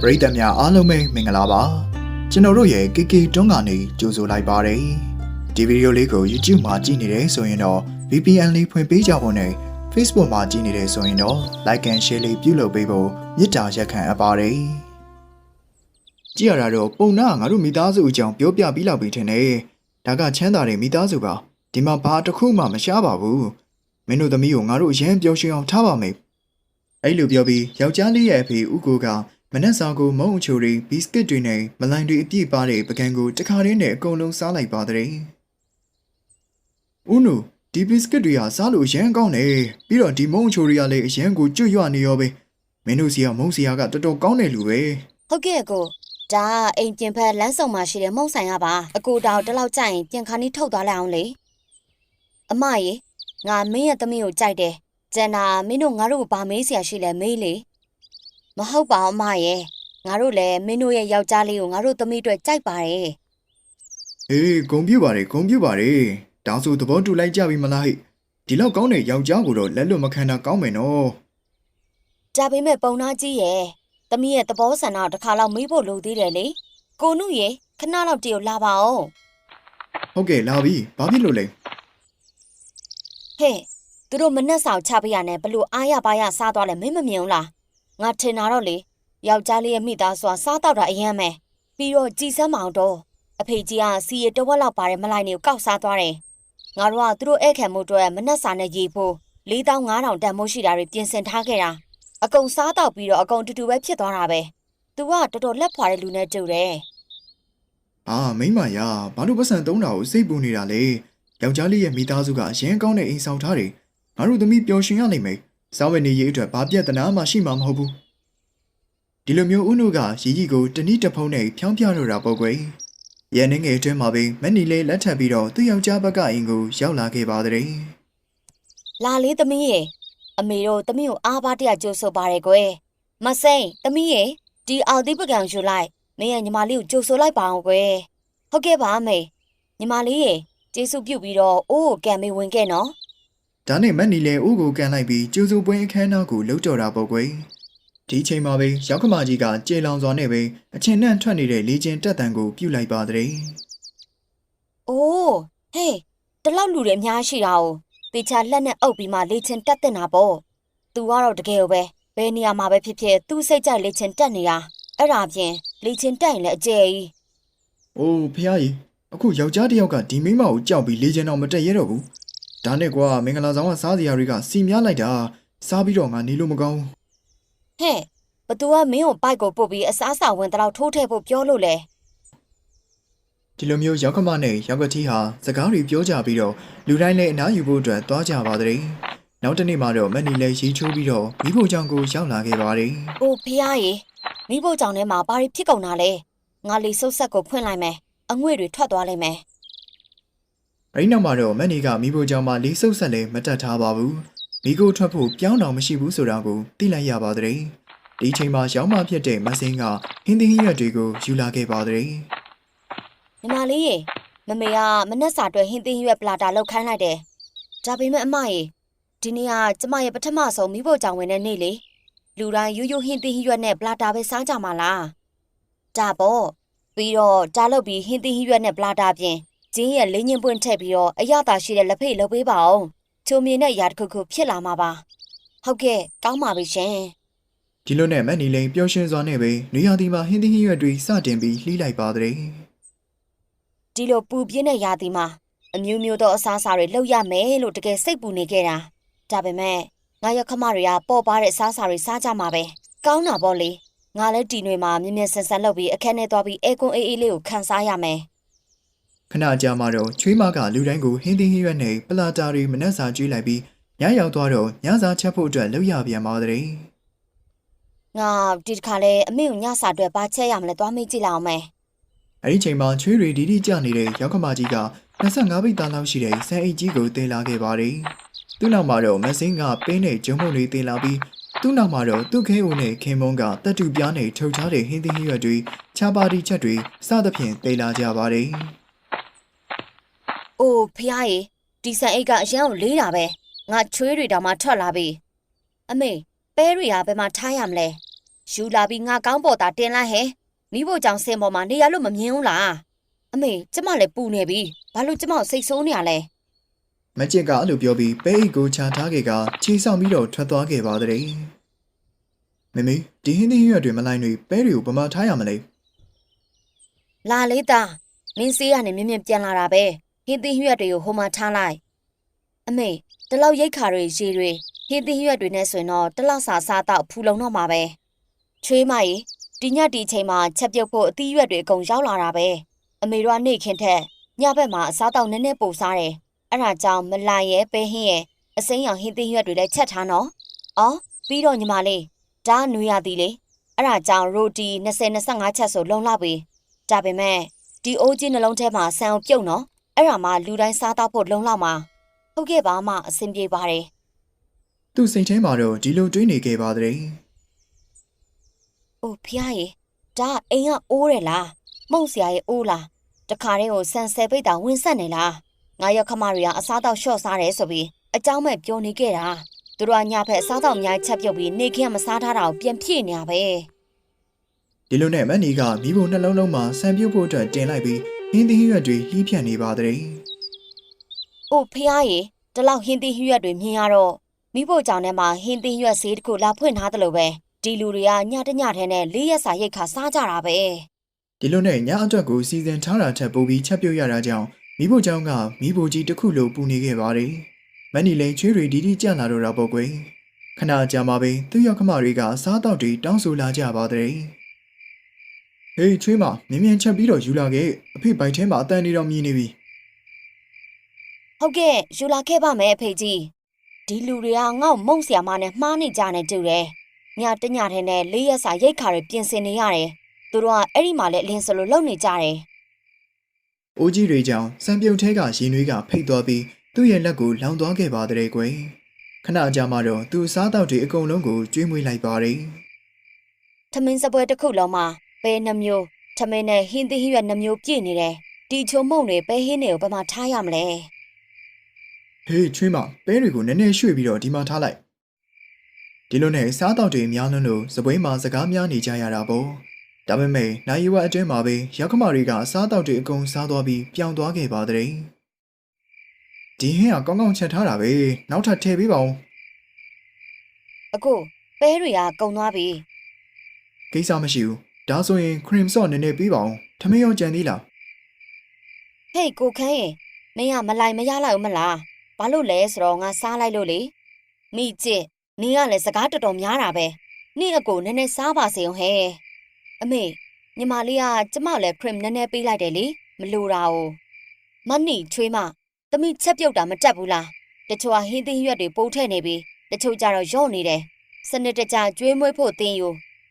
ပရိသတ်များအားလုံးပဲမင်္ဂလာပါကျွန်တော်တို့ရဲ့ KK တွန်းကနေကြိုဆိုလိုက်ပါတယ်ဒီဗီဒီယိုလေးကို YouTube မှာကြည့်နေတယ်ဆိုရင်တော့ VPN လေးဖွင့်ပေးကြဖို့နဲ့ Facebook မှာကြည့်နေတယ်ဆိုရင်တော့ Like and Share လေးပြုလုပ်ပေးဖို့မေတ္တာရက်ခံအပ်ပါတယ်ကြည့်ရတာတော့ပုံနာကငါတို့မိသားစုအကြောင်းပြောပြပြီးလောက်ပြီထင်တယ်ဒါကချမ်းသာတဲ့မိသားစုပါဒီမှာဘာတစ်ခုမှမရှားပါဘူးမင်းတို့သမီးကိုငါတို့အရင်ပြောရှင်းအောင်ထားပါမယ်အဲ့လိုပြောပြီးယောက်ျားလေးရဲ့အဖေဦးကိုက မနက်စာကိုမုံအချိုတွေဘီစကစ်တွေနဲ့မလိုင်တွေအပြည့်ပါတဲ့ပကံကိုတခါတည်းနဲ့အကုန်လုံးစားလိုက်ပါတဲ့ဦးနူဒီဘီစကစ်တွေဟာစားလို့ရမ်းကောင်းတယ်ပြီးတော့ဒီမုံအချိုတွေကလည်းအရန်ကိုကျွတ်ရွနေရောပဲမင်းတို့စီကမုံစီကတော်တော်ကောင်းတယ်လူပဲဟုတ်ကဲ့အကိုဒါအိမ်ပြင်ဖက်လမ်းဆောင်မှာရှိတဲ့မုံဆိုင်ကပါအကိုတောင်တလောက်ကြိုက်ရင်ပြန်ခါနီးထုတ်သွားလိုက်အောင်လေအမရေငါမင်းရဲ့သမီးကိုကြိုက်တယ်ကျန်တာမင်းတို့ငါတို့ကိုဗာမေးစရာရှိလဲမေးလေ မဟုတ်ပါဘူးအမရေငါတို့လည်းမင်းတို့ရဲ့ယောက်ျားလေးကိုငါတို့သမီးအတွက်ကြိုက်ပါတယ်။အေးဂုံပြူပါတယ်ဂုံပြူပါတယ်။တောင်ဆိုသဘောတူလိုက်ကြပြီမလားဟိ။ဒီလောက်ကောင်းတဲ့ယောက်ျားကိုတော့လက်လွတ်မခံတာကောင်းမယ်နော်ဒါပေမဲ့ပုံနာကြီးရဲ့သမီးရဲ့သဘောဆန္ဒကိုတစ်ခါလောက်မေးဖို့လိုသေးတယ်လေကိုနုရေခဏလောက်တည်းကိုလာပါအောင်။ဟုတ်ကဲ့လာပြီ။ဘာဖြစ်လို့လဲဟဲ့သူတို့မနှက်ဆောင်ချပေးရနဲ့ဘလို့အားရပါရစားသွားလဲမင်းမမြင်ဘူးလား ငါထင်တာတော့လေယောက်ျားလေးရဲ့မိသားစုကစားတော့တာအရင်ပဲပြီးတော့ကြည်စမ်းမအောင်တော့အဖေကြီးကစီရတဝက်လောက်ပါတဲ့မလိုက်နေကိုကောက်စားသွားတယ်ငါတို့ကသူတို့ဧည့်ခံမှုအတွက်မနှက်စာနဲ့ရေဖို့4500တန်မိုးရှိတာတွေပြင်ဆင်ထားခဲ့တာအကုန်စားတော့ပြီးတော့အကုန်တူတူပဲဖြစ်သွားတာပဲသူကတော်တော်လက်ဖွာတဲ့လူနဲ့တူတယ်။အာမိမရာဘာလို့ပတ်စံသုံးတာကိုစိတ်ပူနေတာလဲ။ယောက်ျားလေးရဲ့မိသားစုကအရင်ကောင်းတဲ့အိမ်ဆောင်ထားတယ်။ငါတို့သမီးပျော်ရွှင်ရနိုင်မယ်။ စောင်းဝနေရေးအတွက်ဘာပြဿနာမှရှိမှာမဟုတ်ဘူး။ဒီလိုမျိုးဦးနုကရီကြီးကိုတနည်းတစ်ဖုံးနဲ့ဖြောင်းပြတော့တာပေါ့ကွယ်။ရန်နေငယ်အတွင်းမှာပဲမက်နီလေးလက်ထပ်ပြီးတော့သူ့ယောက်ျားဘက်ကအိမ်ကိုရောက်လာခဲ့ပါတဲ့။လာလေးသမီးရေအမေတို့သမီးကိုအားပါတရကြိုးဆိုပါရယ်ကွယ်မစိမ့်သမီးရေဒီအော်ဒီပကံယူလိုက်မင်းရဲ့ညီမလေးကိုကြိုးဆိုလိုက်ပါအောင်ကွယ်ဟုတ်ကဲ့ပါအမေညီမလေးရေကျေးဇူးပြုပြီးတော့အိုးကိုကံမေးဝင်ခဲ့နော် ဒါနဲ့မက်နီလည်းဦးကိုကန်လိုက်ပြီးကျူစုပွဲအခမ်းအနားကိုလှုပ်တော်တာပေါ့ကွယ်ဒီချိန်မှာပဲရောက်ကမာကြီးကကြေလောင်စွာနဲ့ပဲအချင်းနှံ့ထွက်နေတဲ့လေကျင်တက်တန်ကိုပြုတ်လိုက်ပါတဲ့အိုးဟေးတလောက်လူတွေအများရှိတာ哦တေချာလက်နဲ့အုပ်ပြီးမှလေချင်တက်တင်တာပေါ့သူကတော့တကယ်ကိုပဲဘယ်နေရာမှာပဲဖြစ်ဖြစ်သူ့စိတ်ကြိုက်လေချင်တက်နေတာအဲ့ဒါပြင်လေချင်တက်ရင်လည်းအကျယ်ကြီး။အိုးဖះကြီးအခုယောက်ျားတစ်ယောက်ကဒီမိန်းမကိုကြောက်ပြီးလေကျင်တော့မတက်ရဲတော့ဘူး။ ဒါနဲ့ကွာမင်္ဂလာဆောင်ကစားစရာတွေကစီများလိုက်တာစားပြီးတော့ငါနေလို့မကောင်းဘူးဟဲ့ဘသူကမင်းကိုပိုက်ကိုပုတ်ပြီးအစားအစာဝင်တလောက်ထိုးထည့်ဖို့ပြောလို့လဲ။ဒီလိုမျိုးယောက်ကမနဲ့ယောက်ကတိဟာစကားတွေပြောကြပြီးတော့လူတိုင်းလည်းအနားယူဖို့အတွက်သွားကြပါတဲ့။နောက်တစ်နေ့မှတော့မက်နီလည်းရီချိုးပြီးတော့မိဖို့ကြောင့်ကိုရောက်လာခဲ့ပါတယ်။။အိုဖះရေမိဖို့ကြောင့်ထဲမှာဘာတွေဖြစ်ကုန်တာလဲ။ငါလီဆုပ်ဆက်ကိုဖွင့်လိုက်မယ်။အငွေ့တွေထွက်သွားလိမ့်မယ် အဲဒီနောက်မှာတော့မက်နီကမိဖို့ကြောင့်မှလေးဆုပ်ဆက်လည်းမတက်ထားပါဘူးမိကိုထွက်ဖို့ပြောင်းတော့မရှိဘူးဆိုတာကိုသိလိုက်ရပါတဲ့ဒီချိန်မှာရောင်းမဖြစ်တဲ့မဆင်းကဟင်းသီးဟင်းရွက်တွေကိုယူလာခဲ့ပါတဲ့။ညီမလေးရေမမေကမနှက်စာအတွက်ဟင်းသင်းရွက်ပလာတာလောက်ခိုင်းလိုက်တယ်။ဒါပေမဲ့အမရေဒီနေ့ကကျမရဲ့ပထမဆုံးမိဖို့ကြောင့်ဝင်တဲ့နေ့လေ။လူတိုင်းရိုးရိုးဟင်းသင်းရွက်နဲ့ပလာတာပဲစားကြမှာလား။ဒါပေါ့ပြီးတော့ဒါလုပ်ပြီးဟင်းသင်းရွက်နဲ့ပလာတာပြင် ဂျင်းရဲ့လိန်ညင်ပွင့်ထည့်ပြီးတော့အရသာရှိတဲ့လက်ဖိတ်လုပ်ပေးပါအောင်ချုံမြင်တဲ့ရာတစ်ခုခုဖြစ်လာမှာပါဟုတ်ကဲ့တောင်းပါပြီရှင်ဒီလိုနဲ့မန်နီလိန်ပျော်ရွှင်စွာနဲ့ပဲနေရာဒီမှာဟင်းသီးဟင်းရွက်တွေစတင်ပြီးလှီးလိုက်ပါတဲ့ဒီလိုပူပြင်းတဲ့ရာသီမှာအမျိုးမျိုးသောအစားအစာတွေလောက်ရမယ်လို့တကယ်စိတ်ပူနေခဲ့တာဒါပေမဲ့ငါရခမတွေကပေါ်ပါတဲ့အစားအစာတွေစားကြမှာပဲကောင်းတာပေါ့လေငါလည်းတီနွေမှာမြင်မြင်ဆန်ဆန်လုပ်ပြီးအခက်နဲ့သွားပြီးအဲကွန်အေးအေးလေးကိုခန်းစားရမယ် ခဏကြာမှတော့ချွေးမကလူတိုင်းကိုဟင်းသီးဟင်းရွက်နဲ့ပလာတာတွေမနှက်စာကျွေးလိုက်ပြီးညရောက်သွားတော့ညစာချက်ဖို့အတွက်လှုပ်ရပြန်ပါတဲ့။ငါဒီတစ်ခါလဲအမေကိုညစာအတွက်ဘာချက်ရမလဲသွားမေးကြည့်လိုက်အောင်မယ်အဲဒီချိန်မှာချွေးတွေဒီဒီကြနေတဲ့ရောက်ကမကြီးက25ပိတ်သားလောက်ရှိတဲ့ဆန်အိတ်ကြီးကိုတင်လာခဲ့ပါတယ်။သူ့နောက်မှာတော့မစင်းကပင်းနဲ့ဂျုံမုံတွေတင်လာပြီးသူ့နောက်မှာတော့သူ့ခဲဦးနဲ့ခင်မုံကတက်တူပြားနဲ့ထုတ်ထားတဲ့ဟင်းသီးဟင်းရွက်တွေချာပါတီချက်တွေစသဖြင့်တင်လာကြပါတယ်။ အိုးဖះရေဒီဆန်အိတ်ကအရန်ကိုလေးတာပဲ။ငါချွေးတွေတောင်မှထွက်လာပြီ။အမေပဲတွေကဘယ်မှာထားရမလဲယူလာပြီးငါကောင်းပေါ်တာတင်လိုက်ဟဲမိဖို့ကြောင့်စင်ပေါ်မှာနေရလို့မမြင်ဘူးလားအမေကျမလည်းပူနေပြီဘာလို့ကျမကိုစိတ်ဆိုးနေရလဲမက်ကျစ်ကအဲ့လိုပြောပြီးပဲအိတ်ကိုချထားခဲ့ကခြေဆောင်ပြီးတော့ထွက်သွားခဲ့ပါတဲ့မမေဒီဟင်းသီးရွက်တွေမလိုက်တွေပဲတွေကိုပမာထားရမလဲလာလေးသားမင်းစေးကနေမြင်မြင်ပြန်လာတာပဲ ဟင်းသီးရွက်တွေကိုဟိုမှာထားလိုက်အမေဒီလောက်ရိတ်ခါတွေရေတွေဟင်းသီးရွက်တွေနဲ့ဆိုရင်တော့တစ်လောက်စာစားတော့ဖူလုံတော့မှာပဲချွေးမကြီးဒီညဒီချိန်မှာချက်ပြုတ်ဖို့အသီးရွက်တွေအကုန်ရောက်လာတာပဲအမေတို့ကနေခင်ထက်ညဘက်မှာအစားတော့နည်းနည်းပိုစားတယ်အဲ့ဒါကြောင့်မလာရဲပဲဟင်းရဲ့အစိမ်းရောင်ဟင်းသီးရွက်တွေလည်းချက်ထားနော်အော်ပြီးတော့ညီမလေးဒါနွေရသည်လေအဲ့ဒါကြောင့်ရိုတီ20 25ချက်ဆိုလုံလောက်ပြီဒါပေမဲ့ဒီအိုးကြီးနှလုံးထဲမှာဆန်အောင်ပြုတ်နော် အဲ့ဒါမှလူတိုင်းစားတော့ဖို့လုံလောက်မှာဟုတ်ကဲ့ပါမှအဆင်ပြေပါတယ် သူ့စိတ်ထဲမှာတော့ဒီလိုတွေးနေခဲ့ပါတဲ့ ။အိုဖျားရေဒါအိမ်ကအိုးတယ်လားမုံဆရာရဲ့အိုးလားတခါတည်းကိုဆန်ဆယ်ပိတ်တာဝင်ဆက်နေလားငါရောက်ခမတွေကအစားတော့ရှော့စားတယ်ဆိုပြီးအเจ้าမဲ့ပြောနေခဲ့တာသူတို့ကညဖက်အစားတော့အများကြီးချက်ပြုတ်ပြီးနေခင်းကမစားထားတာကိုပြန်ဖြည့်နေရပဲ ဒီလိုနဲ့မက်နီကမိဖို့နှလုံးလုံးမှာဆံပြုတ်ဖို့အတွက်တင်လိုက်ပြီး ဟင်းသီးရွက်တွေလှီးဖြန့်နေပါတဲ့။အိုဖះရေဒီလောက်ဟင်းသီးရွက်တွေမြင်ရတော့မိဖို့ကြောင့်နဲ့မှဟင်းသီးရွက်ဈေးတစ်ခုလာဖွင့်ထားတယ်လို့ပဲဒီလူတွေကညတညထဲနဲ့လေးရက်စာရိတ်ခါစားကြတာပဲ။ဒီလိုနဲ့ညအတွက်ကိုစီစဉ်ထားတာထက်ပိုပြီးချက်ပြုတ်ရတာကြောင့်မိဖို့ကြောင့်ကမိဖို့ကြီးတစ်ခုလိုပူနေခဲ့ပါတယ်။မန်နီလိန်ချွေးတွေဒီဒီကြံလာတော့တာပေါ့ကွယ်။ခဏကြာမှပဲသူ့ရောက်ခမတွေကစားတော့တွေတောင်းဆိုလာကြပါတဲ့။ ဟေးချွေးမမြင်မြင်ချက်ပြီးတော့ယူလာခဲ့အဖေပိုက်ထဲမှာအတန်နေတော့မြည်နေပြီ။ဟုတ်ကဲ့ယူလာခဲ့ပါမယ်အဖေကြီး။ဒီလူတွေကငေါ့မုံဆရာမနဲ့မှားနေကြနေတူတယ်။ညတညထဲနဲ့လေးရက်စာရိတ်ခါတွေပြင်ဆင်နေရတယ်။သူတို့ကအဲ့ဒီမှာလည်းအလင်းစလိုလုပ်နေကြတယ်။အိုးကြီးတွေကြောင့်စံပြုတ်ထဲကရင်နွေးကဖိတ်သွားပြီးသူ့ရဲ့လက်ကိုလောင်သွားခဲ့ပါတဲ့ကွယ်။ခဏကြာမှတော့သူ့စားတော့တွေအကုန်လုံးကိုကျွေးမွေးလိုက်ပါတယ်။ထမင်းစပွဲတစ်ခုလုံးမှာ ပဲနှမျိုးထမင်းနဲ့ဟင်းသီးဟရွက်နှမျိုးပြည့်နေတယ်။ဒီချုံမုံတွေပဲဟင်းတွေကိုဘယ်မှာထားရမလဲ။။ဟေးချွေးမပဲတွေကိုနည်းနည်းရွှေ့ပြီးတော့ဒီမှာထားလိုက်။ဒီလိုနဲ့စားတော့တွေများလွန်းလို့စပွဲမှာစကားများနေကြရတာပေါ့။ဒါပေမဲ့နိုင်ရွက်အတွင်းမှာပဲရောက်ခမတွေကစားတော့တွေအကုန်စားသွားပြီးပြောင်းသွားခဲ့ပါတဲ့။ဒီဟင်းကကောင်းကောင်းချက်ထားတာပဲ။နောက်ထပ်ထည့်ပေးပါဦးအခုပဲတွေကကုံသွားပြီ။ကိစ္စမရှိဘူး။ ဒါဆိုရင်ခရင်ဆော့နည်းနည်းပေးပါဦး။ထမင်းရောကြံသေးလား။ဟေးကိုခန်းရေမင်းကမလိုက်မရလိုက်ဘူးမလားဘာလို့လဲဆိုတော့ငါစားလိုက်လို့လေမိကျစ်နင်းကလည်းစကားတော်တော်များတာပဲနင့်အကိုနည်းနည်းစားပါစေအောင်ဟဲ့အမေညီမလေးကကျမလည်းခရင်နည်းနည်းပေးလိုက်တယ်လေမလိုတာ哦မနီချွေးမသမီးချက်ပြုတ်တာမတက်ဘူးလားတချို့ကဟင်းသီးရွက်တွေပိုးထည့်နေပြီတချို့ကြတော့ရော့နေတယ်စနစ်တကျကျွေးမွေးဖို့တင်းယူ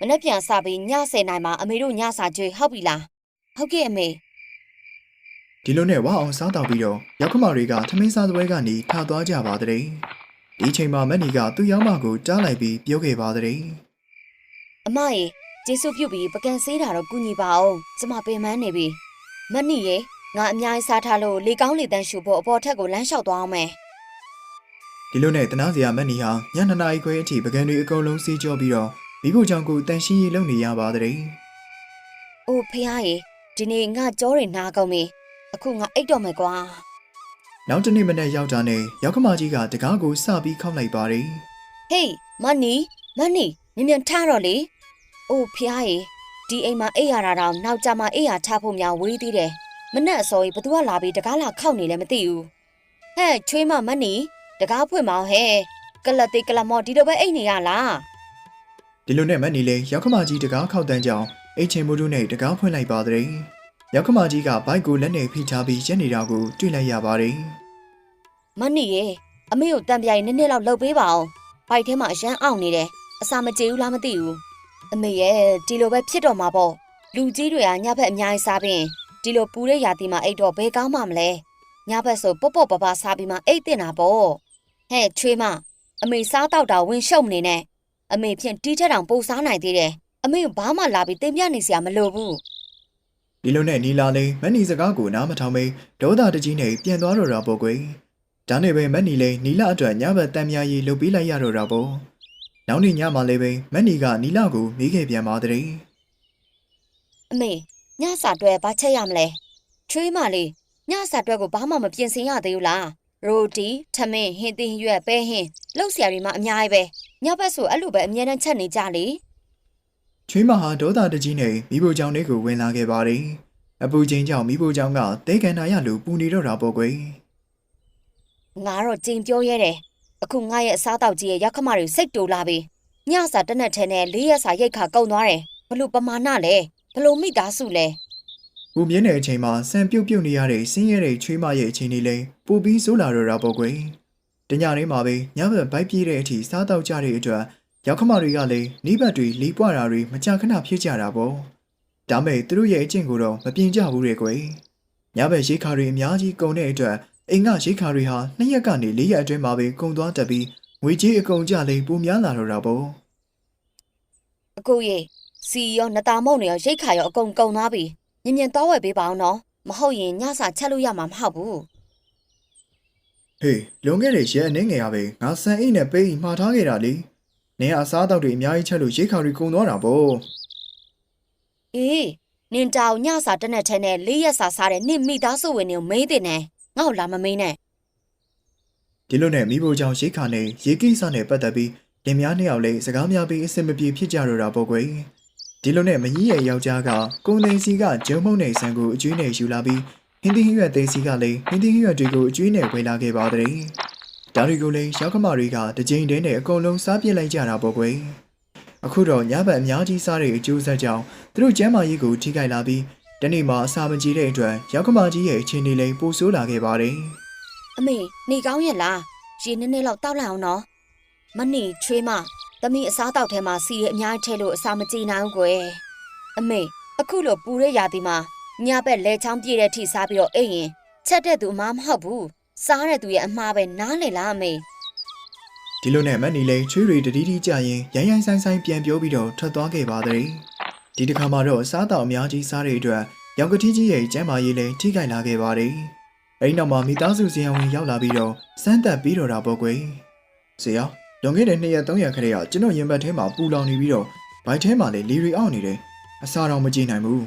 မနှက်ပြန်စပြီးည10နိုင်မှာအမေတို့ညစာကျွေးဟုတ်ပြီလားဟုတ်ကဲ့အမေဒီလိုနဲ့ဝါအောင်စားတော့ပြီးတော့ရောက်ခမတွေကထမင်းစားပွဲကနေထသွားကြပါတဲ့ဒီချိန်မှာမက်နီကသူ့ယောက်မကိုကြားလိုက်ပြီးပြောခဲ့ပါတဲ့အမရေကျေးဇူးပြုပြီးပကံဆေးတာတော့ကုညီပါအောင်ကျမပင်မနေပြီမနီရေငါအများကြီးစားထားလို့လေကောင်းလေတန်းရှူဖို့အပေါ်ထက်ကိုလမ်းလျှောက်သွားအောင်မယ်ဒီလိုနဲ့တနာစရာမက်နီဟာညနေနာရီခွဲအထိပကံတွေအကုန်လုံးစေးကြောပြီးတော့ မိဖို့ကြောင့်ကိုတန်ရှင်းရေးလုပ်နေရပါတဲ့အိုဖះရေဒီနေ့ငါကြောတွေနားကုန်ပြီအခုငါအိတ်တော့မယ်ကွာနောက်တစ်နေ့မနေ့ရောက်တာနဲ့ရောက်ခမကြီးကတကားကိုစပြီးခောက်လိုက်ပါတယ်ဟေးမနီမနီမြန်မြန်ထားတော့လေအိုဖះရေဒီအိမ်မှာအိတ်ရတာတော့နောက်ကြမှာအိတ်ရထားဖို့များဝေးသေးတယ်မနဲ့အစောကြီးဘသူကလာပြီးတကားလာခောက်နေလဲမသိဘူးဟဲ့ချွေးမမနီတကားဖွင့်မအောင်ဟဲ့ကလတ်တေးကလတ်မော်ဒီလိုပဲအိတ်နေရလား ဒီလိုနဲ့မက်နီလည်းရောက်ခမကြီးတကားခောက်တန်းကြောင်အိတ်ချင်မှုတို့နဲ့တကားဖွင့်လိုက်ပါတဲ့ရောက်ခမကြီးကဘိုက်ကိုလက်နဲ့ဖိချပြီးရက်နေတာကိုတွေ့လိုက်ရပါတယ်မနီရေအမေကိုတံပြိုင်နည်းနည်းလောက်လှုပ်ပေးပါအောင်ဘိုက်ထဲမှာအရန်အောင်နေတယ်အစာမကြေဘူးလားမသိဘူးအမေရဲ့ဒီလိုပဲဖြစ်တော့မှာပေါ့လူကြီးတွေကညဘက်အများကြီးစားပြီးရင်ဒီလိုပူတဲ့ရာသီမှာအိတ်တော့ဘယ်ကောင်းမှမလဲညဘက်ဆိုပေါ့ပေါ့ပပစားပြီးမှအိတ်တင်တာပေါ့ဟဲ့ချွေးမအမေစားတော့တာဝင်ရှုံနေနဲ့ အမေဖြင့်တီးထက်တောင်ပိုစားနိုင်သေးတယ်အမေကဘာမှလာပြီးတင်ပြနေစရာမလိုဘူးဒီလိုနဲ့နီလာလေးမက်နီစကားကိုနားမထောင်မိဒေါသတကြီးနဲ့ပြန်သွားတော့တာပေါ့ကွယ်ဒါနဲ့ပဲမက်နီလေးနီလာအတွက်ညဘက်တန်မြာရီလှုပ်ပေးလိုက်ရတော့တာပေါ့နောက်နေ့ညမှလည်းပဲမက်နီကနီလာကိုမေးခဲ့ပြန်ပါတဲ့အမေညစာတွဲဘာချက်ရမလဲချွေးမလေးညစာတွဲကိုဘာမှမပြင်ဆင်ရသေးဘူးလား ရိုတီထမင်းဟင်းသီးရွက်ပဲဟင်းလှုပ်ရှားတွေမှအများကြီးပဲညဘက်ဆိုအဲ့လိုပဲအမြဲတမ်းချက်နေကြလေချွေးမဟာဒေါသတကြီးနဲ့မိဖို့ကြောင့်လေးကိုဝင်လာခဲ့ပါတယ်အပူချင်းကြောင့်မိဖို့ကြောင့်ကတဲကန်နာရလိုပူနေတော့တာပေါ့ကွယ်ငါတော့ကြင်ပြောရဲတယ်အခုငါရဲ့အစားတောက်ကြီးရဲ့ရောက်ခမတွေစိတ်တူလာပြီညစာတစ်နက်ထဲနဲ့လေးရက်စာရိတ်ခါကုန်သွားတယ်ဘလို့ပမာဏလဲဘလို့မိသားစုလဲ ပူပြင်းတဲ့အချိန်မှာဆန်ပြုတ်ပြုတ်နေရတဲ့ဆင်းရဲတဲ့ချွေးမရဲ့အချိန်လေးလဲပူပြီးဆိုးလာတော့တာပေါ့ကွယ်တညနေမှာပဲညဘက်ဘိုက်ပြေးတဲ့အထိစားတော့ကြတဲ့အတွက်ရောက်ခမတွေကလည်းနိဘတ်တွေလီပွားတာတွေမကြခဏဖြစ်ကြတာပေါ့ဒါမဲ့သူတို့ရဲ့အကျင့်ကိုတော့မပြင်ကြဘူးတဲ့ကွယ်ညဘက်ရိတ်ခါတွေအများကြီးကုန်တဲ့အတွက်အိမ်ကရိတ်ခါတွေဟာနှစ်ရက်ကနေလေးရက်အတွင်းမှာပဲကုန်သွားတတ်ပြီးငွေကြေးအကုန်ကြလိမ့်ပိုများလာတော့တာပေါ့အခုရေစီရောနတာမုံတွေရောရိတ်ခါရောအကုန်ကုန်သွားပြီ မြင်မြင်တော့ဝယ်ပေးပါအောင်နော်မဟုတ်ရင်ညစာချက်လို့ရမှာမဟုတ်ဘူးဟေးလွန်ခဲ့တဲ့ရက်အနေငယ်ရပဲငါဆန်အိတ်နဲ့ပေးရင်မှားထားခဲ့တာလေနင်အစားအသောက်တွေအများကြီးချက်လို့ရိတ်ခါတွေကုန်သွားတာပေါ့အေးနင်တောင်ညစာတစ်နက်ထဲနဲ့လေးရက်စာစားတဲ့နင့်မိသားစုဝင်တွေကိုမေးတင်နေငါ့ကိုလာမမေးနဲ့ဒီလိုနဲ့မိဖို့ကြောင့်ရိတ်ခါနဲ့ရေကိစ္စနဲ့ပတ်သက်ပြီးလင်များနှစ်ယောက်လည်းစကားများပြီးအဆင်မပြေဖြစ်ကြတော့တာပေါ့ကွယ် ဒီလိုနဲ့မကြီးရဲ့ယောက်ျားကကုန်းနေစီကဂျုံမုံနေဆန်ကိုအကျွေးနဲ့ယူလာပြီးဟင်းသီးဟင်းရွက်သေးစီကလည်းဟင်းသီးဟင်းရွက်တွေကိုအကျွေးနဲ့ဝေလာခဲ့ပါတဲ့ဒါတွေကိုလည်းရောက်ခမတွေကတစ်ကြိမ်တည်းနဲ့အကုန်လုံးစားပြစ်လိုက်ကြတာပေါ့ကွယ်အခုတော့ညဘက်အများကြီးစားတဲ့အကျိုးဆက်ကြောင့်သူတို့ကျမ်းမာရေးကိုထိခိုက်လာပြီးတနေ့မှအစာမကြီးတဲ့အတွက်ရောက်ခမကြီးရဲ့အခြေအနေလည်းပိုဆိုးလာခဲ့ပါတယ်အမေနေကောင်းရဲ့လားရေနည်းနည်းလောက်တောက်လိုက်အောင်နော်မနေချွေးမ သမီးအစားတောက်ထဲမှာစီရအများကြီးထဲလို့အစာမကြေနိုင်ဘူးကွယ်အမေအခုလိုပူတဲ့ရာသီမှာညဘက်လဲချောင်းပြည့်တဲ့ထိစားပြီးတော့အိတ်ရင်ချက်တဲ့သူအမားမဟုတ်ဘူးစားတဲ့သူရဲ့အမှားပဲနားလေလားအမေဒီလိုနဲ့မက်နီလေးချွေးရီတတိတိကြရင်ရိုင်းရိုင်းဆိုင်ဆိုင်ပြန်ပြောပြီးတော့ထွက်သွားခဲ့ပါတဲ့ဒီတစ်ခါမှတော့စားတောက်အများကြီးစားတဲ့အတွက်ရောင်ကတိကြီးရဲ့ကျမ်းမာရေးလည်းထိခိုက်လာခဲ့ပါတယ်အဲဒီနောက်မှာမိသားစုစီယံဝင်ရောက်လာပြီးတော့စမ်းသက်ပြီးတော့တာပေါ့ကွယ်ဆရာ လွန်ခဲ့တဲ့2ရက်3ရက်ခရက်ကျွန်တော်ရင်ဘတ်ထဲမှာပူလောင်နေပြီးတော့ဘိုက်ထဲမှာလည်းလီရီအောက်နေတယ်အစာတော့မကြည့်နိုင်ဘူး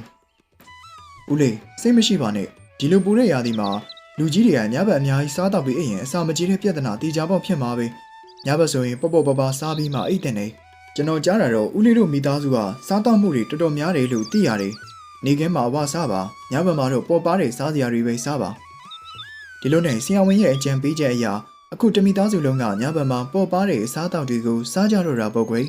ဦးလေးစိတ်မရှိပါနဲ့ဒီလိုပူတဲ့ရာသီမှာလူကြီးတွေကညဘက်အများကြီးစားတော့ပြီးအိမ်ရင်အစာမကြည့်တဲ့ပြဿနာတေချာပေါက်ဖြစ်မှာပဲညဘက်ဆိုရင်ပေါ့ပေါ့ပါပါစားပြီးမှအိတ်တင်နေကျွန်တော်ကြားတာတော့ဦးလေးတို့မိသားစုကစားတော့မှုတွေတော်တော်များတယ်လို့သိရတယ်နေခင်းမှာဝါစားပါညဘက်မှာတော့ပေါ်ပါတဲ့စားစရာတွေပဲစားပါဒီလိုနဲ့ဆီယဝင်းရဲ့အကြံပေးချက်အရာ အခုတမိသားစုလုံးကညဘက်မှာပေါ်ပါတဲ့အစားတောက်တွေကိုစားကြတော့တာပေါ့ကွယ်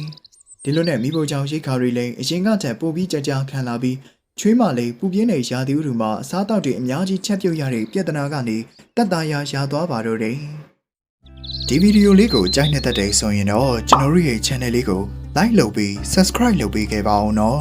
ဒီလိုနဲ့မိဖို့ကြောင့်ရိတ်ခါတွေလည်းအရင်ကထက်ပိုပြီးကြကြခံလာပြီးချွေးမလေးပူပြင်းတဲ့ရာသီဥတုမှာအစားတောက်တွေအများကြီးချက်ပြုတ်ရတဲ့ပြဿနာကနေတက်တာရရသွားပါတော့တယ်ဒီဗီဒီယိုလေးကိုကြိုက်နေတဲ့တဲ့ဆိုရင်တော့ကျွန်တော်တို့ရဲ့ channel လေးကို like လုပ်ပြီး subscribe လုပ်ပေးခဲ့ပါအောင်နော်